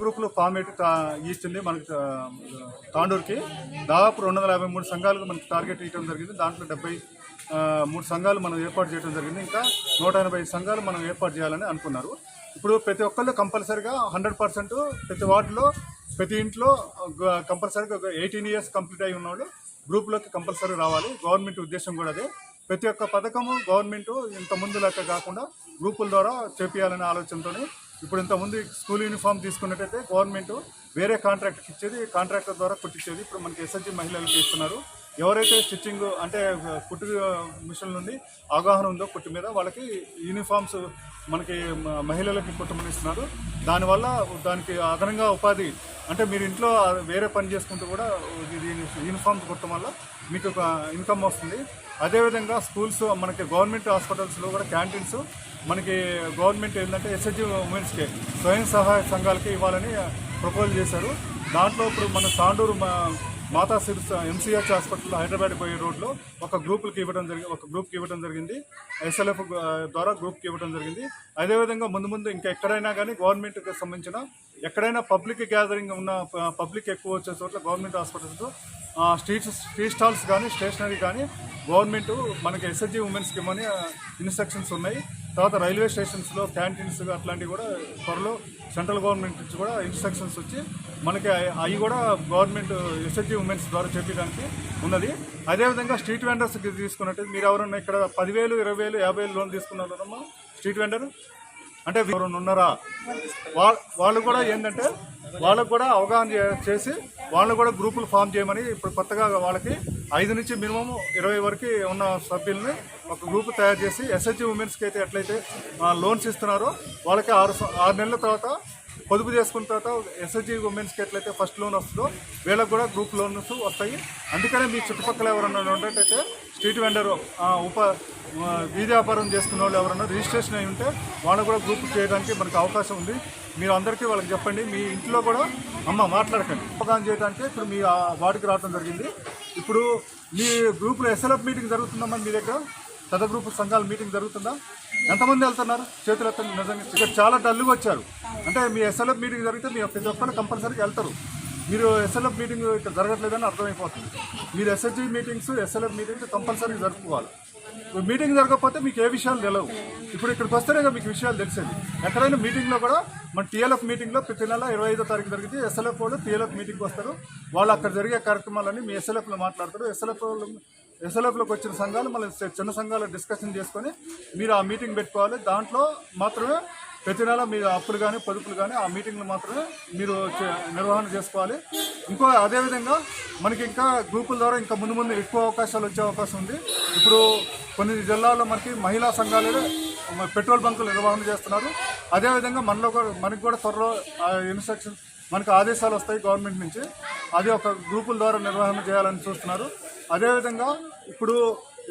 గ్రూపులు ఫార్మేట్ ఈస్తుంది మనకి తాండూరుకి దాదాపు రెండు వందల యాభై మూడు సంఘాలకు మనకి టార్గెట్ ఇవ్వడం జరిగింది. దాంట్లో డెబ్బై మూడు సంఘాలు మనం ఏర్పాటు చేయడం జరిగింది. ఇంకా నూట ఎనభై సంఘాలు మనం ఏర్పాటు చేయాలని అనుకున్నారు. ఇప్పుడు ప్రతి ఒక్కళ్ళు కంపల్సరిగా హండ్రెడ్ పర్సెంట్ ప్రతి వార్డులో ప్రతి ఇంట్లో కంపల్సరీగా కంపల్సరిగా ఒక ఎయిటీన్ ఇయర్స్ కంప్లీట్ అయి ఉన్నవాళ్ళు గ్రూప్లోకి కంపల్సరీ రావాలి. గవర్నమెంట్ ఉద్దేశం కూడా అదే. ప్రతి ఒక్క పథకము గవర్నమెంట్ ఇంత ముందు లెక్క కాకుండా గ్రూపుల ద్వారా చేపియాలనే ఆలోచనతోనే ఇప్పుడు ఇంతకుముందు స్కూల్ యూనిఫామ్ తీసుకున్నట్టయితే గవర్నమెంట్ వేరే కాంట్రాక్ట్కి ఇచ్చేది కాంట్రాక్టర్ ద్వారా కుట్టించేది ఇప్పుడు మనకి ఎస్ఎస్జి మహిళలకు ఇస్తున్నారు ఎవరైతే స్టిచ్చింగ్ అంటే కుట్టు మిషన్ నుండి అవగాహన ఉందో కుట్టు మీద వాళ్ళకి యూనిఫామ్స్ మనకి మహిళలకి కుటుంబం ఇస్తున్నారు. దానివల్ల దానికి అదనంగా ఉపాధి అంటే మీరు ఇంట్లో వేరే పని చేసుకుంటూ కూడా ఇది యూనిఫామ్స్ కుట్టడం వల్ల మీకు ఒక ఇన్కమ్ వస్తుంది. అదేవిధంగా స్కూల్స్ మనకి గవర్నమెంట్ హాస్పిటల్స్లో కూడా క్యాంటీన్స్ మనకి గవర్నమెంట్ ఏంటంటే ఎస్హెచ్ ఉమెన్స్కి స్వయం సహాయ సంఘాలకి ఇవ్వాలని ప్రపోజల్ చేశారు. దాంట్లో ఇప్పుడు మన తాండూరు మాతా సిర్స్ ఎంసీహెచ్ హాస్పిటల్ హైదరాబాద్ పోయే రోడ్లో ఒక గ్రూపులకి ఇవ్వడం జరిగింది ఒక గ్రూప్కి ఇవ్వడం జరిగింది. ఎస్ఎల్ఎఫ్ ద్వారా గ్రూప్కి ఇవ్వడం జరిగింది. అదేవిధంగా ముందు ముందు ఇంకా ఎక్కడైనా కానీ గవర్నమెంట్కి సంబంధించిన ఎక్కడైనా పబ్లిక్ గ్యాదరింగ్ ఉన్న పబ్లిక్ ఎక్కువ వచ్చే చోట్ల government hospitals street street stalls కానీ స్టేషనరీ కానీ గవర్నమెంట్ మనకి ఎస్ఎస్జి ఉమెన్స్కి ఇవ్వమని ఇన్స్ట్రక్షన్స్ ఉన్నాయి. తర్వాత రైల్వే స్టేషన్స్లో క్యాంటీన్స్ అట్లాంటివి కూడా త్వరలో సెంట్రల్ గవర్నమెంట్ నుంచి కూడా ఇన్స్ట్రక్షన్స్ వచ్చి మనకి అవి- కూడా గవర్నమెంట్ ఎస్ఎస్జి ఉమెన్స్ ద్వారా చెప్పడానికి ఉన్నది. అదేవిధంగా స్ట్రీట్ వెండర్స్ తీసుకున్నట్టు మీరు ఎవరన్నా ఇక్కడ పదివేలు ఇరవై వేలు యాభై వేలు లోన్ తీసుకున్నారమ్మా స్ట్రీట్ వెండర్? అంటే ఎవరైనా ఉన్నారా? వాళ్ళు కూడా ఏంటంటే వాళ్ళకు కూడా అవగాహన చేసి వాళ్ళని కూడా గ్రూపులు ఫామ్ చేయమని ఇప్పుడు కొత్తగా వాళ్ళకి ఐదు నుంచి మినిమం ఇరవై వరకు ఉన్న సభ్యుల్ని ఒక గ్రూప్ తయారు చేసి ఎస్హెచ్ ఉమెన్స్కి అయితే ఎట్లయితే లోన్స్ ఇస్తున్నారో వాళ్ళకి ఆరు ఆరు నెలల తర్వాత పొదుపు చేసుకున్న తర్వాత ఎస్ఎస్జీ ఉమెన్స్కి ఎట్లయితే ఫస్ట్ లోన్ వస్తుందో వీళ్ళకి కూడా గ్రూప్ లోన్స్ వస్తాయి. అందుకనే మీ చుట్టుపక్కల ఎవరన్నా ఉన్నట్టయితే స్ట్రీట్ వెండర్ ఉప వీధి వ్యాపారం చేసుకున్న వాళ్ళు ఎవరన్నా రిజిస్ట్రేషన్ అయి ఉంటే వాళ్ళు కూడా గ్రూప్ చేయడానికి మనకు అవకాశం ఉంది. మీరు అందరికీ వాళ్ళకి చెప్పండి. మీ ఇంట్లో కూడా అమ్మ మాట్లాడకండి. అవగాహన చేయడానికి ఇప్పుడు మీ వాటికి వార్డుకి రావడం జరిగింది. ఇప్పుడు మీ గ్రూప్లో ఎస్ఎల్ఎఫ్ మీటింగ్ జరుగుతుందమ్మా మీ దగ్గర? పెద్ద సంఘాల మీటింగ్ జరుగుతుందా? ఎంతమంది వెళ్తున్నారు? చేతులు ఎత్తండి నిజంగా ఇక్కడ చాలా డల్లుగా వచ్చారు. అంటే మీ ఎస్ఎల్ఎఫ్ మీటింగ్ జరిగితే మీ ప్రతి ఒక్కరు కంపల్సరీగా వెళ్తారు. మీరు ఎస్ఎల్ఎఫ్ మీటింగ్ ఇక్కడ జరగట్లేదని అర్థమైపోతుంది. మీరు SSG meetings SLF meetings compulsory జరుపుకోవాలి. మీటింగ్ జరగకపోతే మీకు ఏ విషయాలు తెలియవు ఇప్పుడు ఇక్కడికి వస్తేనే మీకు విషయాలు తెలిసేది. ఎక్కడైనా మీటింగ్లో కూడా మన టీఎల్ఎఫ్ మీటింగ్లో ప్రతి నెల ఇరవై ఐదో తారీఖు జరిగితే ఎస్ఎల్ఎఫ్ వాళ్ళు టీఎల్ఎఫ్ మీటింగ్కి వస్తారు. వాళ్ళు అక్కడ జరిగే కార్యక్రమాలన్నీ మీ ఎస్ఎల్ఎఫ్లో మాట్లాడతారు. ఎస్ఎల్ఎఫ్ వాళ్ళు ఎస్ఎల్ఎఫ్లోకి వచ్చిన సంఘాలు మళ్ళీ చిన్న సంఘాలు డిస్కషన్ చేసుకొని మీరు ఆ మీటింగ్ పెట్టుకోవాలి. దాంట్లో మాత్రమే ప్రతి నెల మీరు అప్పులు కానీ పొదుపులు కానీ ఆ మీటింగ్లు మాత్రమే మీరు చే- నిర్వహణ చేసుకోవాలి. ఇంకో అదేవిధంగా మనకి ఇంకా గ్రూపుల ద్వారా ఇంకా ముందు ముందు ఎక్కువ అవకాశాలు వచ్చే అవకాశం ఉంది. ఇప్పుడు కొన్ని జిల్లాల్లో మనకి మహిళా సంఘాలు పెట్రోల్ బంకులు నిర్వహణ చేస్తున్నారు. అదేవిధంగా మనలో కూడా మనకి కూడా త్వరలో ఇన్స్ట్రక్షన్ మనకు ఆదేశాలు వస్తాయి గవర్నమెంట్ నుంచి. అది ఒక గ్రూపుల ద్వారా నిర్వహణ చేయాలని చూస్తున్నారు. అదేవిధంగా ఇప్పుడు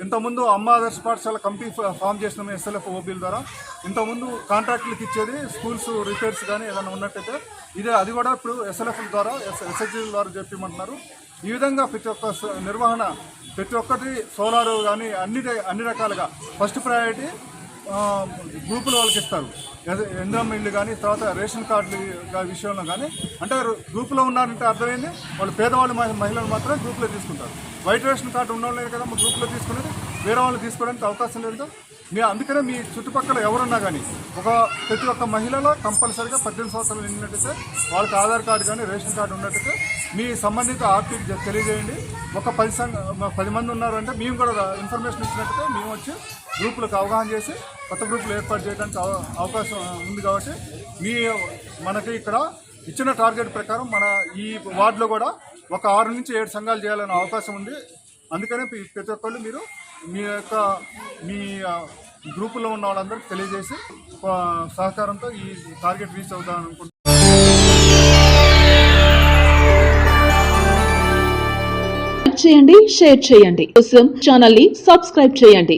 ఇంతకుముందు అమ్మ ఆదర్శ పాఠశాల కమిటీ ఫామ్ చేసిన ఎస్ఎల్ఎఫ్ ఓబీల ద్వారా ఇంతకుముందు కాంట్రాక్టులకు ఇచ్చేది స్కూల్స్ రిపేర్స్ కానీ ఏదైనా ఉన్నట్టయితే ఇదే అది కూడా ఇప్పుడు ఎస్ఎల్ఎఫ్ ద్వారా ఎస్ ద్వారా చెప్పమంటున్నారు ఈ విధంగా ప్రతి ఒక్క స- నిర్వహణ ప్రతి ఒక్కటి సోలార్ కానీ అన్ని అన్ని రకాలుగా ఫస్ట్ ప్రయారిటీ గ్రూపులు వాళ్ళకి ఇస్తారు. ఎద- కానీ తర్వాత రేషన్ కార్డులు విషయంలో కానీ అంటే గ్రూపులో ఉన్నారంటే అర్థమైంది. వాళ్ళు పేదవాళ్ళు మహిళలు మాత్రమే గ్రూపులో తీసుకుంటారు. వైట్ రేషన్ కార్డు ఉన్నవాళ్ళు కదా మా గ్రూపులో తీసుకునేది. వేరే వాళ్ళు తీసుకోవడానికి అవకాశం లేదు. కదా మీ అందుకనే మీ చుట్టుపక్కల ఎవరున్నా కానీ ఒక ప్రతి ఒక్క మహిళలో కంపల్సరీగా పద్దెనిమిది సంవత్సరాలు నిండినట్టయితే వాళ్ళకి ఆధార్ కార్డు కానీ రేషన్ కార్డు ఉన్నట్టయితే మీ సంబంధిత ఆర్టీ తెలియజేయండి. ఒక పది సంఘ పది మంది ఉన్నారు అంటే మేము కూడా ఇన్ఫర్మేషన్ ఇచ్చినట్టయితే మేము వచ్చి గ్రూపులకు అవగాహన చేసి కొత్త గ్రూపులు ఏర్పాటు చేయడానికి అవకాశం ఉంది కాబట్టి మీ మనకి ఇక్కడ ఇచ్చిన టార్గెట్ ప్రకారం మన ఈ వార్డులో కూడా ఒక ఆరు నుంచి ఏడు సంఘాలు చేయాలనే అవకాశం ఉంది. అందుకనే ప్రతి ఒక్కళ్ళు మీరు మీ యొక్క మీ గ్రూపులో ఉన్న వాళ్ళందరికీ తెలియజేసి సహకారంతో ఈ టార్గెట్ రీచ్ అవుతాను అనుకుంటున్నాను చేయండి షేర్ చేయండి. కోసం ఛానల్ని సబ్స్క్రైబ్ చేయండి.